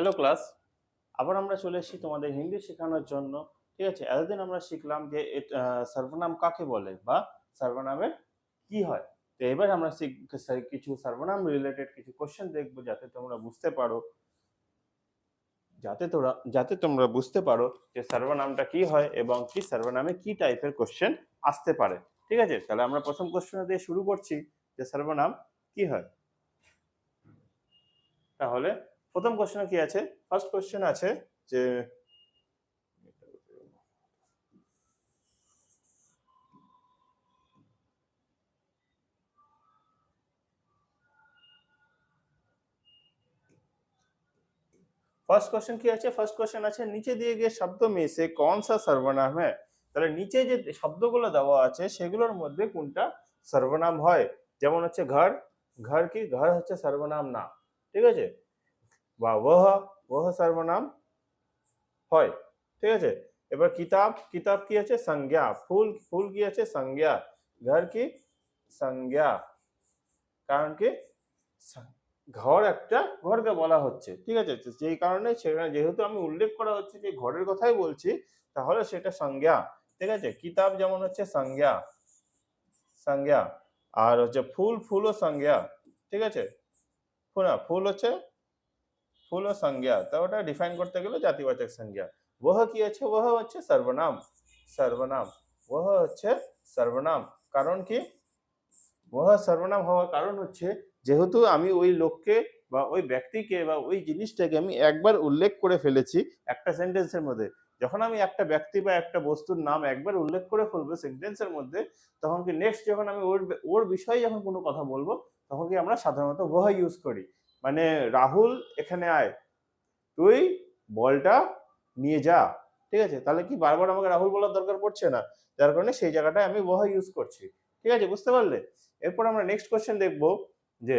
Hello class আবার আমরা চলে এসেছি তোমাদের হিন্দি শেখানোর জন্য, ঠিক আছে? এতদিন আমরা শিখলাম যে সর্বনাম কাকে বলে বা সর্বনামের কি হয়? তো এবার আমরা কিছু সর্বনাম রিলেটেড কিছু কোশ্চেন দেখব যাতে তোমরা বুঝতে পারো, যাতে তোরা, যাতে তোমরা বুঝতে পারো যে সর্বনামটা কি হয় এবং কি সর্বনামে কি টাইপের কোশ্চেন আসতে পারে, ঠিক আছে? তাহলে আমরা প্রথম কোশ্চেন দিয়ে শুরু করছি যে সর্বনাম কি হয়? তাহলে প্রথম কোশ্চেন কি আছে ফার্স্ট কোশ্চেন আছে যে ফার্স্ট কোশ্চেন কি আছে ফার্স্ট কোশ্চেন আছে নিচে দিয়ে গিয়ে শব্দ में से कौन सा सर्वनाम है তাহলে নিচে যে শব্দগুলো দেওয়া আছে সেগুলোর মধ্যে কোনটা সর্বনাম হয় যেমন হচ্ছে ঘর ঘর কি ঘর হচ্ছে সর্বনাম না ঠিক আছে বা ওহ ওহ সর্বনাম হয়। ঠিক আছে? এবার কিতাব কিতাব কি আছে? সংজ্ঞা। ফুল ফুল কি আছে? সংজ্ঞা। ঘর কি? সংজ্ঞা। কারণ কি? ঘর একটা ঘরকে বলা হচ্ছে। ঠিক আছে? যেই কারণে সেখানে যেহেতু আমি উল্লেখ করা হচ্ছে যে ঘরের কথাই বলছি, তাহলে সেটা সংজ্ঞা। ঠিক আছে? কিতাব যেমন হচ্ছে সংজ্ঞা। সংজ্ঞা। আর হচ্ছে ফুল, ফুলও সংজ্ঞা। ঠিক আছে? ফুল ফুল হচ্ছে ফুল ও সংজ্ঞা। তা ওটা ডিফাইন করতে গেলে জাতিবাচক সংজ্ঞা। ওহ কি আছে? ওহ হচ্ছে সর্বনাম। সর্বনাম। ওহ হচ্ছে সর্বনাম। কারণ কি? ওহ সর্বনাম হওয়ার কারণ হচ্ছে, যেহেতু আমি ওই লোককে বা ওই ব্যক্তিকে বা ওই জিনিসটাকে আমি একবার উল্লেখ করে ফেলেছি একটা সেন্টেন্সের মধ্যে। যখন আমি একটা ব্যক্তি বা একটা বস্তুর নাম একবার উল্লেখ করে ফেলব সেন্টেন্সের মধ্যে, তখন কি নেক্সট যখন আমি ওর ওর বিষয়ে যখন কোনো কথা বলব, তখন কি আমরা সাধারণত ওহ ইউজ করি। মানে রাহুল, এখানে আয়। তুই বলটা নিয়ে যা, ঠিক আছে? তাহলে কি বারবার আমাকে রাহুল বলার দরকার পড়ছে না? যার কারণে সেই জায়গাটায় আমি ওহ ইউজ করছি, ঠিক আছে? বুঝতে পারলে? এরপর আমরা নেক্সট কোয়েশ্চেন দেখব যে,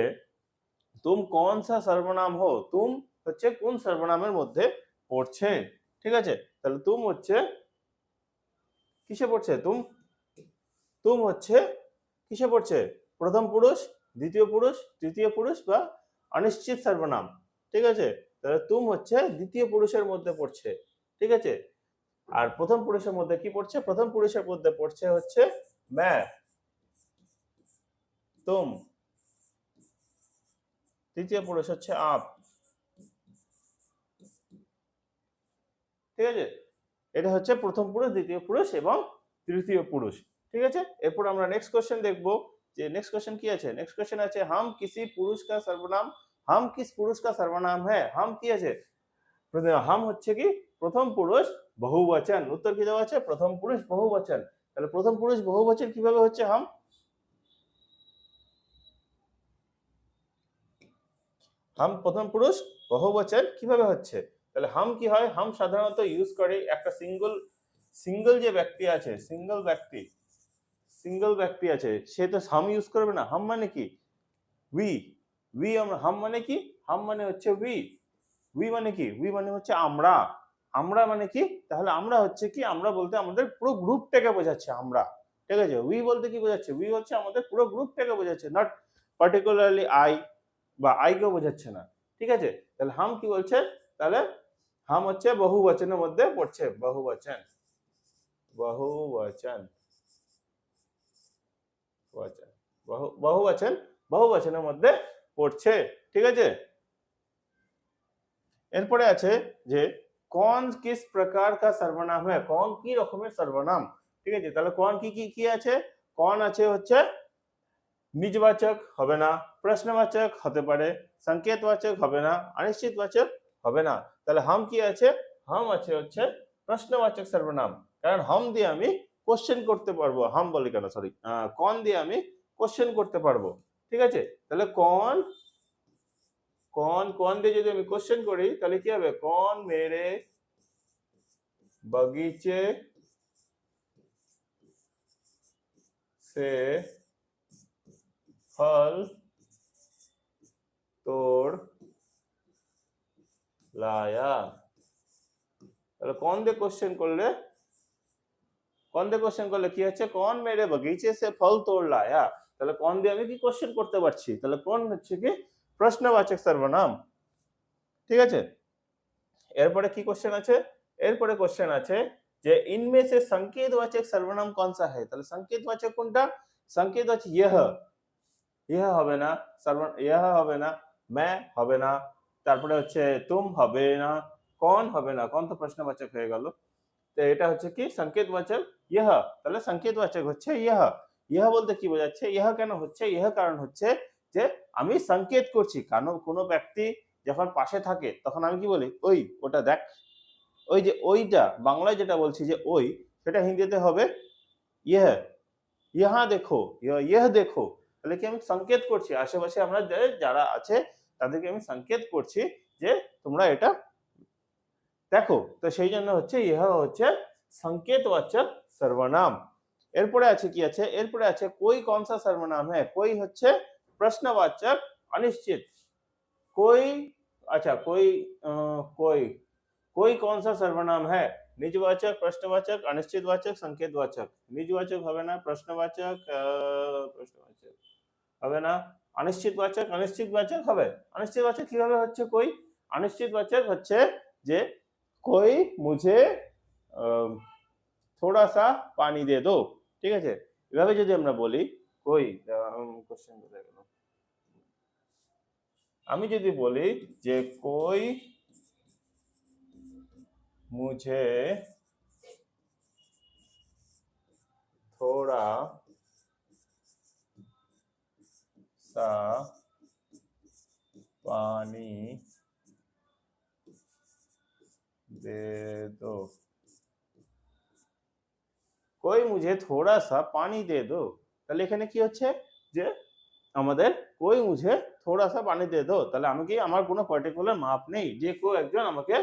তুম কোন সা সর্বনাম হো? তুম হচ্ছে কোন সর্বনামের মধ্যে পড়ছে? ঠিক আছে? তাহলে তুম হচ্ছে, কিসে পড়ছে? তুম তুম হচ্ছে, কিসে পড়ছে? প্রথম পুরুষ, দ্বিতীয় পুরুষ, তৃতীয় পুরুষ বা অনিশ্চিত সর্বনাম, ঠিক আছে? তাহলে তুম হচ্ছে দ্বিতীয় পুরুষের মধ্যে পড়ছে, ঠিক আছে? আর প্রথম পুরুষের মধ্যে কি পড়ছে? প্রথম পুরুষের মধ্যে পড়ছে হচ্ছে ম্যা তুম। তৃতীয় পুরুষ হচ্ছে আপ। ঠিক আছে? এটা হচ্ছে প্রথম পুরুষ, দ্বিতীয় পুরুষ এবং তৃতীয় পুরুষ, ঠিক আছে? এরপর আমরা নেক্সট কোশ্চেন দেখব। যে নেক্সট কোশ্চেন কি আছে? নেক্সট কোশ্চেন আছে হাম কিসি পুরুষ কা সর্বনাম হাম কিস পুরুষ কা সর্বনাম হ্যাঁ হাম কি আছে হাম হচ্ছে কি প্রথম পুরুষ বহুবচন উত্তর কি দেওয়া আছে প্রথম পুরুষ বহুবচন তাহলে প্রথম পুরুষ বহুবচন কীভাবে হচ্ছে হাম? হাম প্রথম পুরুষ বহুবচন কীভাবে হচ্ছে? তাহলে হাম কি হয়? হাম সাধারণত ইউজ করে একটা সিঙ্গল সিঙ্গল যে ব্যক্তি আছে সিঙ্গল ব্যক্তি সিঙ্গল ব্যক্তি আছে, সে তো হাম ইউজ করবে না। হাম মানে কি? উই উই আমরা হাম মানে কি? হাম মানে হচ্ছে উই উই মানে কি? উই মানে হচ্ছে আমরা। আমরা মানে কি? তাহলে আমরা হচ্ছে কি? আমরা বলতে আমাদের পুরো গ্রুপটাকে বোঝাচ্ছে আমরা। ঠিক আছে? উই বলতে কি বোঝাচ্ছে? উই হচ্ছে আমাদের পুরো গ্রুপটাকে বোঝাচ্ছে নট পার্টিকুলারলি আই বা আইকেও বোঝাচ্ছে না। ঠিক আছে? তাহলে হাম কি বলছে? তাহলে হাম হচ্ছে বহু বচনের মধ্যে পড়ছে বহু বচন বহু বচন বচন বহু বহু বচন মধ্যে পড়ছে, ঠিক আছে? এরপরে আছে যে, কোন কিস প্রকার কা সর্বনাম হ্যাঁ কোন কি রকমের সর্বনাম? ঠিক আছে? তাহলে কোন কি কি কি আছে? কোন আছে হচ্ছে, নিজবাচক হবে না, প্রশ্নবাচক হতে পারে, সংকেতবাচক হবে না, অনিশ্চিতবাচক হবে না। তাহলে হাম কি আছে? হাম আছে হচ্ছে প্রশ্নবাচক সর্বনাম। কারণ হাম দিয়ে আমি কোশ্চেন করতে পারবো হাম বলি কেন সরি কন দিয়ে আমি কোশ্চেন করতে পারবো ঠিক আছে তাহলে কন কন কন দিয়ে যদি আমি কোশ্চেন করি তাহলে কি হবে কন মেরে बगीचे से फल तोड़ लाया তাহলে কোন দিয়ে কোশ্চেন করলে কোন দিয়ে কোশ্চেন করলে? কি হচ্ছে? কোন মেরে বাগিচে সে ফল তোড়লা হ্যাঁ তাহলে কোন দিয়ে আমি কি কোশ্চেন করতে পারছি? তাহলে কোন হচ্ছে কি? প্রশ্নবাচক সর্বনাম। ঠিক আছে? এরপরে কি কোশ্চেন আছে? এরপরে কোশ্চেন আছে যে ইনমে সে সংকেতবাচক সর্বনাম কোন সা হ্যায় তাহলে সংকেতবাচক কোনটা? সংকেত আছে ইহ। ইহ হবে না, সর্ব, ইহ হবে না ম্যা হবে না, তারপরে হচ্ছে তুম হবে না, কোন হবে না? কোন তো প্রশ্নবাচক হয়ে গেল। তো এটা হচ্ছে কি? সংকেতবাচক ইহ। তাহলে সংকেতবাচক হচ্ছে ইহ। ইহ বলতে কি বোঝাচ্ছে? ইহ কেন হচ্ছে? ইহ কারণ হচ্ছে যে আমি সংকেত করছি। কারণ কোনো ব্যক্তি যখন পাশে থাকে, তখন আমি কি বলি? ওই, ওটা দেখ। ওই যে ওইটা, বাংলায় যেটা বলছি যে ওই, সেটা হিন্দিতে হবে ইহ। ইহা দেখো, ইহ দেখো। তাহলে কি আমি সংকেত করছি? আশেপাশে আমরা যারা আছে, তাদেরকে আমি সংকেত করছি যে তোমরা এটা দেখো, তো সেই জন্য হচ্ছে ইহা হচ্ছে সংকেত বাচক সর্বনাম। এরপরে আছে কি আছে? এরপরে আছে কই কোন সা সর্বনাম? হ্যাঁ কই হচ্ছে প্রশ্নবাচক অনিশ্চিত। কই আচ্ছা কই কই কই কোন সা সর্বনাম? হ্যাঁ নিজবাচক, প্রশ্নবাচক অনিশ্চিত বাচক অনিশ্চিতবাচক, সংকেতবাচক। নিজবাচক হবে না, প্রশ্নবাচক প্রশ্নবাচক হবে না অনিশ্চিত বাচক অনিশ্চিত বাচক হবে। অনিশ্চিত বাচক কীভাবে হচ্ছে কই? অনিশ্চিত বাচক হচ্ছে যে कोई मुझे আহ, थोड़ा सा पानी दे दो ঠিক আছে এভাবে যদি আমরা বলি কই কোশ্চেন বোঝা গেল আমি যদি বলি যে कोई मुझे थोड़ा सा पानी दे दो कोई मुझे थोड़ा सा पानी दे दो তাহলে এখানে কি হচ্ছে যে আমাদের কই মুঝে থোড়া সা পানি দে দো তাহলে আমি কি আমার কোনো পার্টিকুলার মাপ নেই যে কেউ একজন আমাকে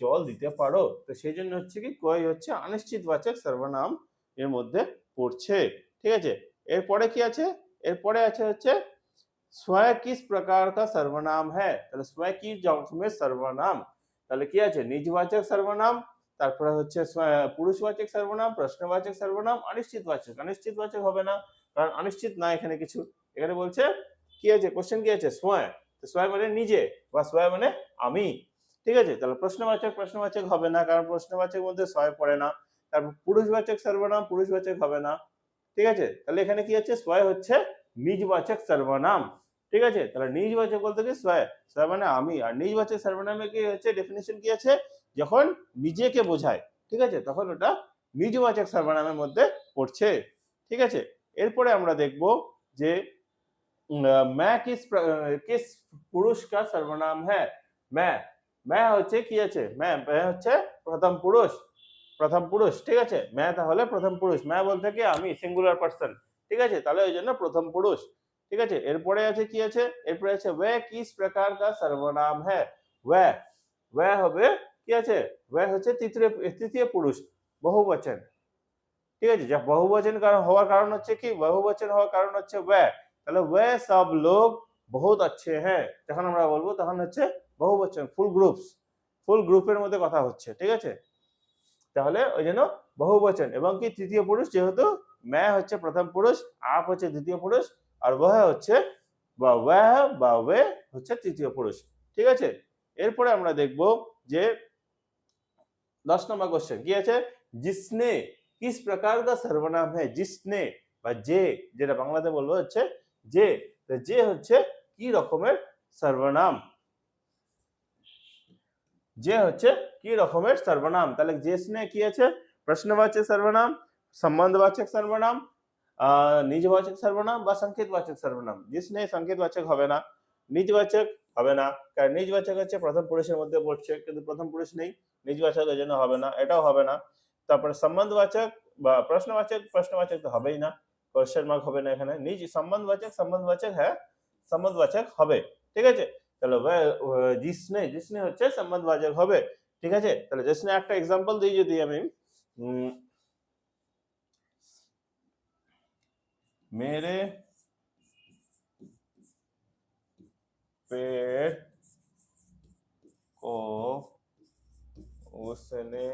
জল দিতে পারো তো সেই জন্য হচ্ছে কি কই হচ্ছে অনিশ্চিতবাচক সর্বনাম এর মধ্যে পড়ছে ঠিক আছে এরপরে কি আছে এরপরে আছে হচ্ছে स्वयं किस प्रकार का सर्वनाम है তাহলে स्वयं কি রকমের সর্বনাম তাহলে কি আছে? নিজবাচক সর্বনাম, তারপরে হচ্ছে পুরুষবাচক সর্বনাম, প্রশ্নবাচক সর্বনাম, অনিশ্চিতবাচক। অনিশ্চিতবাচক হবে না, কারণ অনিশ্চিত না এখানে কিছু। এখানে বলছে, কি আছে? কোশ্চেন কি আছে? স্বয়ং। স্বয়ং মানে নিজে, বা স্বয়ং মানে আমি। ঠিক আছে? তাহলে প্রশ্নবাচক প্রশ্নবাচক হবে না, কারণ প্রশ্নবাচক মধ্যে স্বয় পড়ে না। তারপর পুরুষবাচক সর্বনাম, পুরুষবাচক হবে না। ঠিক আছে? তাহলে এখানে কি আছে? স্বয় হচ্ছে নিজবাচক সর্বনাম। ঠিক আছে? তাহলে নিজবাচক বলতে কি? স্বয় স্বয় মানে আমি। আর নিজবাচক সার্বনামে কি হচ্ছে? ডেফিনেশন কি আছে? যখন নিজেকে বোঝায়, ঠিক আছে? তখন ওটা নিজবাচক সর্বনামের মধ্যে পড়ছে, ঠিক আছে? এরপরে আমরা দেখব যে ম্যা কিস কিস পুরুষ কা সর্বনাম হ্যাঁ? ম্যা ম্যা হচ্ছে কি আছে? ম্যা ম্যা হচ্ছে প্রথম পুরুষ। প্রথম পুরুষ, ঠিক আছে? ম্যা তাহলে প্রথম পুরুষ। ম্যা বলতে কি? আমি সিঙ্গুলার পার্সন ঠিক আছে? তাহলে ওই জন্য প্রথম পুরুষ। ঠিক আছে? এরপরে আছে কি আছে? এরপরে আছে ওয়ে কিস প্রকার কা সর্বনাম হ্যাঁ ওয়ে ওয়ে হবে কি আছে? ওয়ে হচ্ছে তৃতীয় তৃতীয় পুরুষ, বহুবচন। ঠিক আছে? যা বহুবচন কারণ, হওয়ার কারণ হচ্ছে কি? বহুবচন হওয়ার কারণ হচ্ছে ওয়ে তাহলে ওয়ে সব লোক বহুত আছে হ্যাঁ? যখন আমরা বলব তখন হচ্ছে বহুবচন ফুল গ্রুপস ফুল গ্রুপের মধ্যে কথা হচ্ছে, ঠিক আছে? তাহলে ওই জন্য বহুবচন। এবং কি? তৃতীয় পুরুষ, যেহেতু ম্যা হচ্ছে প্রথম পুরুষ, আপ হচ্ছে দ্বিতীয় পুরুষ আর ওয়া হচ্ছে বা ওয়া বা ওয়ে হচ্ছে তৃতীয় পুরুষ। ঠিক আছে? এরপরে আমরা দেখব যে দশ নম্বর কোশ্চেন কি আছে? জিসনে, কিস প্রকার কা সর্বনাম হ্যাঁ জিসনে বা যে, যেটা বাংলাতে বলব হচ্ছে যে। যে হচ্ছে কি রকমের সর্বনাম? যে হচ্ছে কি রকমের সর্বনাম? তাহলে জেসনে কি আছে? প্রশ্নবাচক সর্বনাম, সম্বন্ধবাচক সর্বনাম নিজবাচক সর্বনাম বা সংকেতবাচক সর্বনাম জিসনে সংকেতবাচক হবে না নিজবাচক হবে না কারণ নিজবাচক হচ্ছে প্রথম পুরুষের মধ্যে পড়ছে কিন্তু প্রথম পুরুষ নেই নিজবাচক এর জন্য হবে না এটাও হবে না তারপরে সম্বন্ধবাচক বা প্রশ্নবাচক প্রশ্নবাচক তো হবেই না কোশ্চেন মার্ক হবে না এখানে নিজ সম্বন্ধবাচক সম্বন্ধবাচক হ্যাঁ সম্বন্ধবাচক হবে ঠিক আছে তাহলে জিসনে জিসনে হচ্ছে সম্বন্ধবাচক হবে ঠিক আছে তাহলে জিসনে একটা এক্সাম্পল দিই যদি আমি मेरे पेट को उसने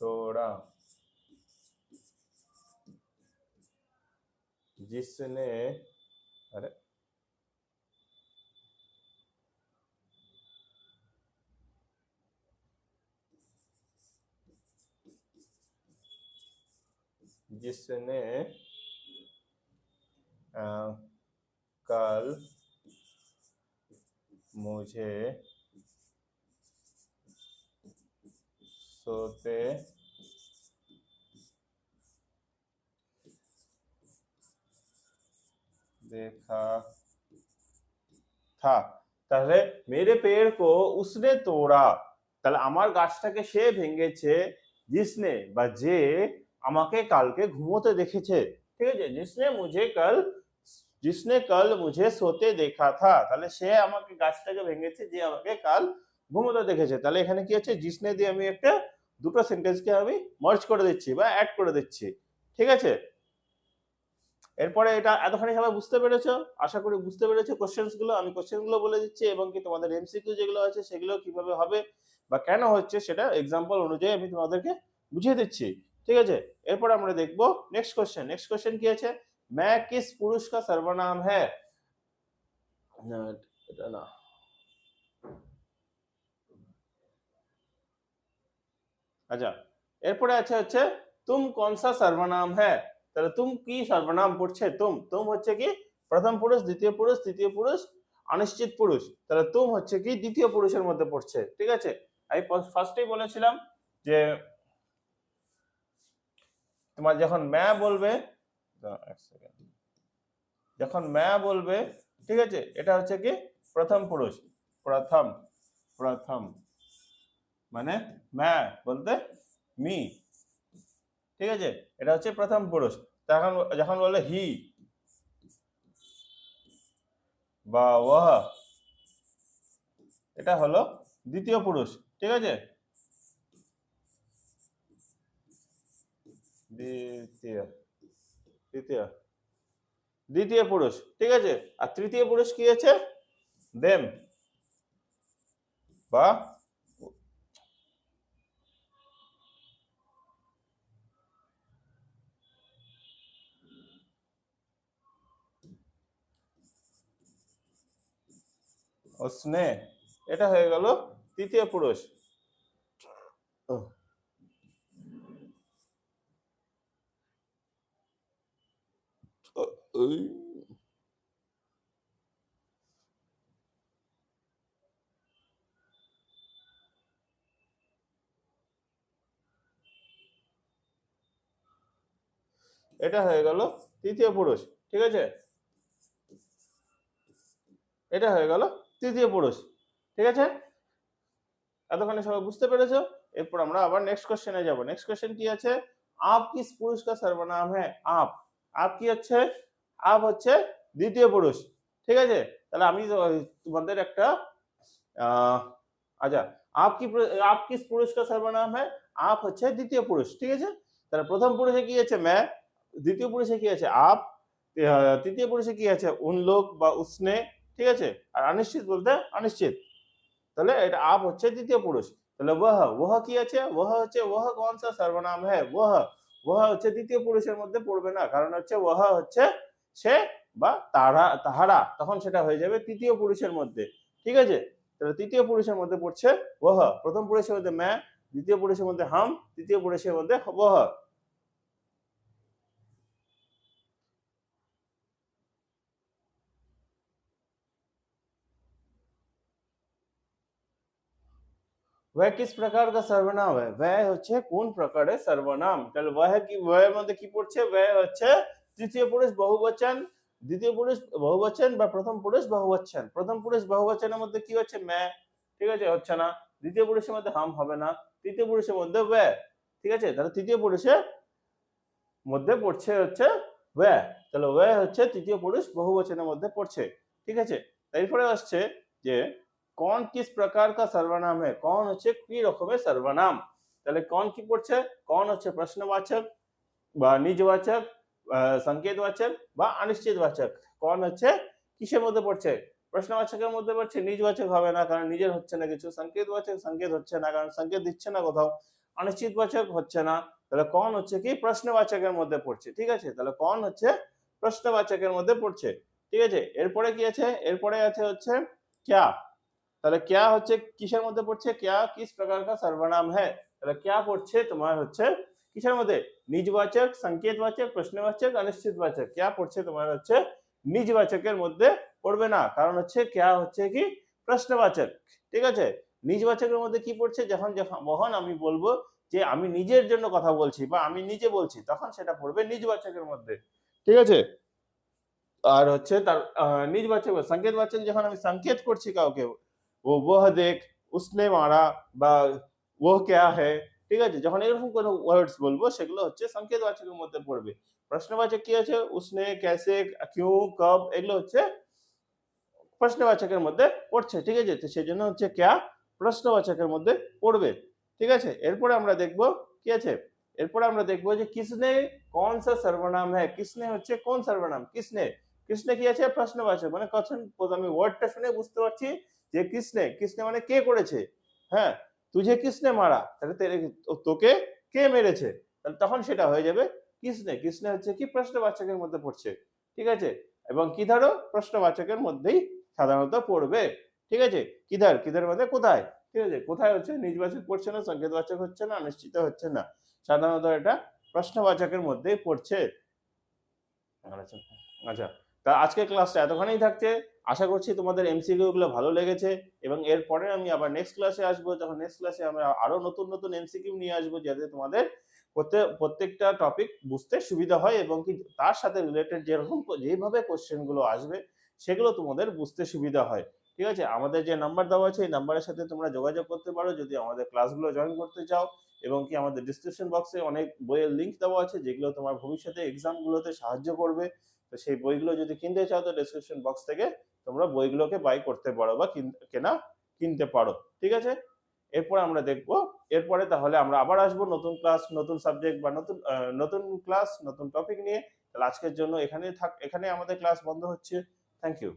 तोड़ा जिसने अरे जिसने मुझे सोते देखा था তাহলে মেরে পেড় কো উসনে তোড়া তাহলে আমার গাছটাকে সে ভেঙেছে জিসনে বা যে আমাকে কালকে ঘুমোতে দেখেছে ঠিক আছে জিসনে মুঝে কাল জিসনে কাল মুঝে সোতে দেখা থা তাহলে সে আমাকে গাছটাকে ভেঙেছে, যে আমাকে কাল ঘুমোতে দেখেছে। তাহলে এখানে কি হচ্ছে? জিসনে দিয়ে আমি একটা, দুটো সেন্টেন্সকে আমি মার্জ করে দিচ্ছি বা অ্যাড করে দিচ্ছি। ঠিক আছে? এরপরে এটা এতখানি সবাই বুঝতে পেরেছ? আশা করি বুঝতে পেরেছ কোশ্চেন্সগুলো। আমি কোশ্চেনগুলো বলে দিচ্ছি এবং কি তোমাদের এমসিকিউ যেগুলো আছে সেগুলো কীভাবে হবে বা কেন হচ্ছে সেটা এক্সাম্পল অনুযায়ী আমি তোমাদেরকে বুঝিয়ে দিচ্ছি। ঠিক আছে? এরপর আমরা দেখব নেক্সট কোশ্চেন নেক্সট কোশ্চেন কি আছে? मैं किस पुरुष का सर्वनाम है না, এটা না আচ্ছা এরপরে আছে হচ্ছে তুম কোন সা সর্বনাম হ্যাঁ তাহলে তুম কি সর্বনাম পড়ছে তুম তুম হচ্ছে কি প্রথম পুরুষ দ্বিতীয় পুরুষ তৃতীয় পুরুষ অনিশ্চিত পুরুষ তাহলে তুম হচ্ছে কি দ্বিতীয় পুরুষের মধ্যে পড়ছে ঠিক আছে আমি ফার্স্টেই বলেছিলাম যে তোমার যখন ম্যা বলবে দাঁড়াও যখন ম্যা বলবে, ঠিক আছে, এটা হচ্ছে কি? প্রথম পুরুষ। প্রথম প্রথম। মানে ম্যা বলতে মি। ঠিক আছে? এটা হচ্ছে প্রথম পুরুষ। তখন যখন বলে হি। বা ওয়াহ এটা হলো দ্বিতীয় পুরুষ। ঠিক আছে? দ্বিতীয়। তৃতীয় দ্বিতীয় পুরুষ, ঠিক আছে? আর তৃতীয় পুরুষ কি আছে? দেম। বা ওসনে এটা হয়ে গেল তৃতীয় পুরুষ ওহ। ও- ওই। এটা হয়ে গেল তৃতীয় পুরুষ, ঠিক আছে? এটা হয়ে গেল তৃতীয় পুরুষ, ঠিক আছে? এতক্ষণে সবাই বুঝতে পেরেছ? এরপর আমরা আবার নেক্সট কোশ্চেনে যাব। নেক্সট কোশ্চেন কি আছে? আপ কিস পুরুষ কা সর্বনাম হ্যাঁ আপ। আপ কি হচ্ছে? আপ হচ্ছে দ্বিতীয় পুরুষ। ঠিক আছে? তাহলে আমি তোমাদের একটা আচ্ছা আপ কি আপ কিস পুরুষ কা সর্বনাম হ্যাঁ? আপ হচ্ছে দ্বিতীয় পুরুষ। ঠিক আছে? তাহলে প্রথম পুরুষে কি আছে ম্যা? দ্বিতীয় পুরুষে কি আছে আপ? তৃতীয় পুরুষে কি আছে উন লোক বা উসনে ঠিক আছে? আর অনিশ্চিত বলতে অনিশ্চিত। তাহলে এটা আপ হচ্ছে দ্বিতীয় পুরুষ। তাহলে ওহ ওহ কি আছে? ওহ হচ্ছে, ওহ কোন সা সর্বনাম হ্যাঁ? ওহ। ওহ হচ্ছে দ্বিতীয় পুরুষের মধ্যে পড়বে না। কারণ হচ্ছে ওহ হচ্ছে সে বা তারা তাহারা তখন সেটা হয়ে যাবে তৃতীয় পুরুষের মধ্যে ঠিক আছে তাহলে তৃতীয় পুরুষের মধ্যে পড়ছে ওহ প্রথম পুরুষের মধ্যে ম্যা দ্বিতীয় পুরুষের মধ্যে হাম তৃতীয় পুরুষের মধ্যে ওহ वह किस प्रकार का सर्वनाम है वह হচ্ছে কোন প্রকারের সর্বনাম তাহলে वह কি वह এর মধ্যে কি পড়ছে वह হচ্ছে তৃতীয় পুরুষ বহুবচন, দ্বিতীয় পুরুষ বহুবচন বা প্রথম পুরুষ বহুবচন। প্রথম পুরুষ বহুবচনের মধ্যে কি হচ্ছে? ম্যা ঠিক আছে? হচ্ছে না। দ্বিতীয় পুরুষের মধ্যে হাম হবে না। তৃতীয় পুরুষের মধ্যে ওয়ে ঠিক আছে? তাহলে তৃতীয় পুরুষের মধ্যে পড়ছে হচ্ছে ওয়ে তাহলে ওয়ে হচ্ছে তৃতীয় পুরুষ বহুবচনের মধ্যে পড়ছে। ঠিক আছে? এরপরে আসছে যে কন কি প্রকার কা সর্বনাম হে কন হচ্ছে কি রকমের সর্বনাম? তাহলে কন কি পড়ছে? কন হচ্ছে প্রশ্নবাচক বা নিজবাচক সংকেত বাচক বা অনিশ্চিত বাচক। কোন হচ্ছে কিসের মধ্যে পড়ছে? প্রশ্নবাচকের মধ্যে পড়ছে নিজবাচক হবে না, কারণ নিজের হচ্ছে না কিছু। সংকেত বাচক, সংকেত হচ্ছে না, কারণ সংকেত দিচ্ছে না কোথাও। অনিশ্চিতবাচক হচ্ছে না। তাহলে কোন হচ্ছে কি? প্রশ্নবাচকের মধ্যে পড়ছে, ঠিক আছে? তাহলে কোন হচ্ছে প্রশ্নবাচকের মধ্যে পড়ছে, ঠিক আছে? এরপরে কি আছে? এরপরে আছে হচ্ছে ক্যা। তাহলে ক্যা হচ্ছে কিসের মধ্যে পড়ছে? ক্যা কিস প্রকার সর্বনাম হ্যাঁ তাহলে ক্যা পড়ছে? তোমার হচ্ছে কিসের মধ্যে? নিজবাচক, সংকেতবাচক, প্রশ্নবাচক, অনিশ্চিতবাচক। কেয়া পড়ছে তোমার হচ্ছে? নিজবাচকের মধ্যে পড়বে না। কারণ হচ্ছে কেয়া হচ্ছে কি? প্রশ্নবাচক। ঠিক আছে? নিজবাচকের মধ্যে কি পড়ছে? যখন যখন আমি বলব যে আমি নিজের জন্য কথা বলছি বা আমি নিজে বলছি, তখন সেটা পড়বে নিজবাচকের মধ্যে। ঠিক আছে? আর হচ্ছে তার নিজবাচক সংকেতবাচক যখন আমি সংকেত করছি কাউকে, ও ওহ দেখ উসনে মারা বা ও ক্যা হ্যায় ঠিক আছে? যখন এরকম কোনো ওয়ার্ডস বলব, সেগুলো হচ্ছে সংকেতবাচকের মধ্যে পড়বে। প্রশ্নবাচক কি আছে? উসনে ক্যাসে কিউ কব, এগুলো হচ্ছে প্রশ্নবাচকের মধ্যে পড়ছে, ঠিক আছে? তো সেই জন্য হচ্ছে ক্যা প্রশ্নবাচকের মধ্যে পড়বে, ঠিক আছে? এরপরে আমরা দেখব কি আছে? এরপরে আমরা দেখব যে কিসনে কোন সর্বনাম হ্যাঁ কিসনে হচ্ছে কোন সর্বনাম? কিসনে? কিসনে কি আছে? প্রশ্নবাচক। মানে কথন আমি ওয়ার্ডটা শুনে বুঝতে পারছি যে কিসনে? কিসনে মানে কে করেছে? হ্যাঁ তুঝে কৃষ্ণে মারা, তাহলে তোকে কে মেরেছে? তাহলে তখন সেটা হয়ে যাবে কৃষ্ণে। কৃষ্ণে হচ্ছে কি? প্রশ্নবাচকের মধ্যে পড়ছে। ঠিক আছে? এবং কি ধরো? প্রশ্নবাচকের মধ্যেই সাধারণত পড়বে। ঠিক আছে? কিধার? কিধার মধ্যে কোথায়? ঠিক আছে? কোথায় হচ্ছে? নিজবাচক পড়ছে না, সংকেতবাচক হচ্ছে না, নিশ্চিত হচ্ছে না। সাধারণত এটা প্রশ্নবাচকের মধ্যেই পড়ছে। আচ্ছা। আচ্ছা। তা আজকের ক্লাসটা এতখানেই থাকছে। আশা করছি তোমাদের এমসিকিউ গুলো ভালো লেগেছে এবং এরপরে আমি আবার নেক্সট ক্লাসে আসব। যখন নেক্সট ক্লাসে আমরা আরও নতুন নতুন এমসিকিউ নিয়ে আসব, যাতে তোমাদের প্রত্যেক, প্রত্যেকটা টপিক বুঝতে সুবিধা হয় এবং কি তার সাথে রিলেটেড যেরকম যেভাবে কোশ্চেনগুলো আসবে, সেগুলো তোমাদের বুঝতে সুবিধা হয়। ঠিক আছে? আমাদের যে নাম্বার দেওয়া আছে, এই নাম্বারের সাথে তোমরা যোগাযোগ করতে পারো। যদি আমাদের ক্লাসগুলো জয়েন করতে চাও এবং কি আমাদের ডিসক্রিপশন বক্সে অনেক বইয়ের লিংক দেওয়া আছে, যেগুলো তোমার ভবিষ্যতে এক্সামগুলোতে সাহায্য করবে, তো সেই বইগুলো যদি কিনতে চাও, তো ডিসক্রিপশন বক্স থেকে তোমরা বইগুলোকে বাই করতে পারো বা কিন- কেনা, কিনতে পারো, ঠিক আছে? এরপরে আমরা দেখব, এরপরে তাহলে আমরা আবার আসব নতুন ক্লাস নতুন সাবজেক্ট বা নতুন নতুন ক্লাস নতুন টপিক নিয়ে। তাহলে আজকের জন্য এখানে থাক এখানে আমাদের ক্লাস বন্ধ হচ্ছে। Thank you